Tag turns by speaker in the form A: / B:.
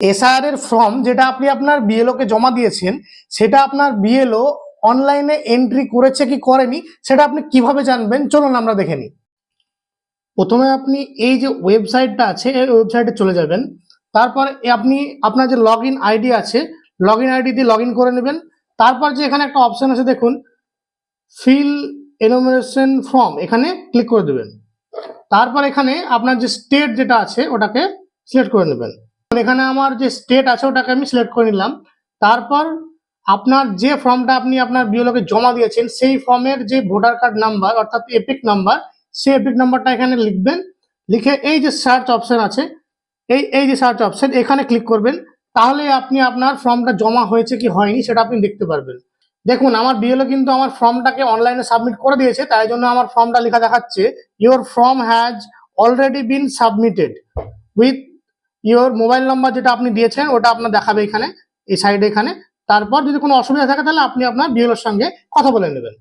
A: SR এর form যেটা আপনি আপনার বিএলও কে জমা দিয়েছেন, সেটা আপনার বিএলও অনলাইনে এন্ট্রি করেছে কি করেনি, সেটা আপনি কীভাবে জানবেন? চলুন আমরা দেখে নিই। প্রথমে আপনি এই যে ওয়েবসাইটটা আছে, এই ওয়েবসাইটে চলে যাবেন। তারপর আপনি আপনার যে লগ আইডি আছে লগ আইডি দিয়ে লগ করে নেবেন। তারপর যে এখানে একটা অপশন আছে, দেখুন ফিল এনোমিনেশন ফর্ম এখানে ক্লিক করে দেবেন। তারপর এখানে আপনার যে স্টেট যেটা আছে, ওটাকে সিলেক্ট করে নেবেন। এখানে আমার যে স্টেট আছে, ওটাকে আমি সিলেক্ট করে নিলাম। তারপর আপনার যে ফর্মটা আপনি আপনার বিওলোকে জমা দিয়েছেন, সেই ফর্মের যে ভোটার কার্ড নাম্বার অর্থাৎ এপিক নাম্বার সেই এপিক নাম্বারটা এখানে লিখবেন। লিখে এই যে সার্চ অপশন আছে, এই এই যে সার্চ অপশন এখানে ক্লিক করবেন। তাহলে আপনি আপনার ফর্মটা জমা হয়েছে কি হয়নি, সেটা আপনি দেখতে পারবেন। দেখুন, আমার বিএলও কিন্তু আমার ফর্মটাকে অনলাইনে সাবমিট করে দিয়েছে, তাই জন্য আমার ফর্মটা লেখা দেখাচ্ছে your form has already been submitted with your mobile number যেটা আপনি দিয়েছেন, ওটা আপনার দেখাবে এখানে, এই সাইডে এখানে। তারপর যদি কোনো অসুবিধা থাকে, তাহলে আপনি আপনার বিএলওর সঙ্গে কথা বলে নেবেন।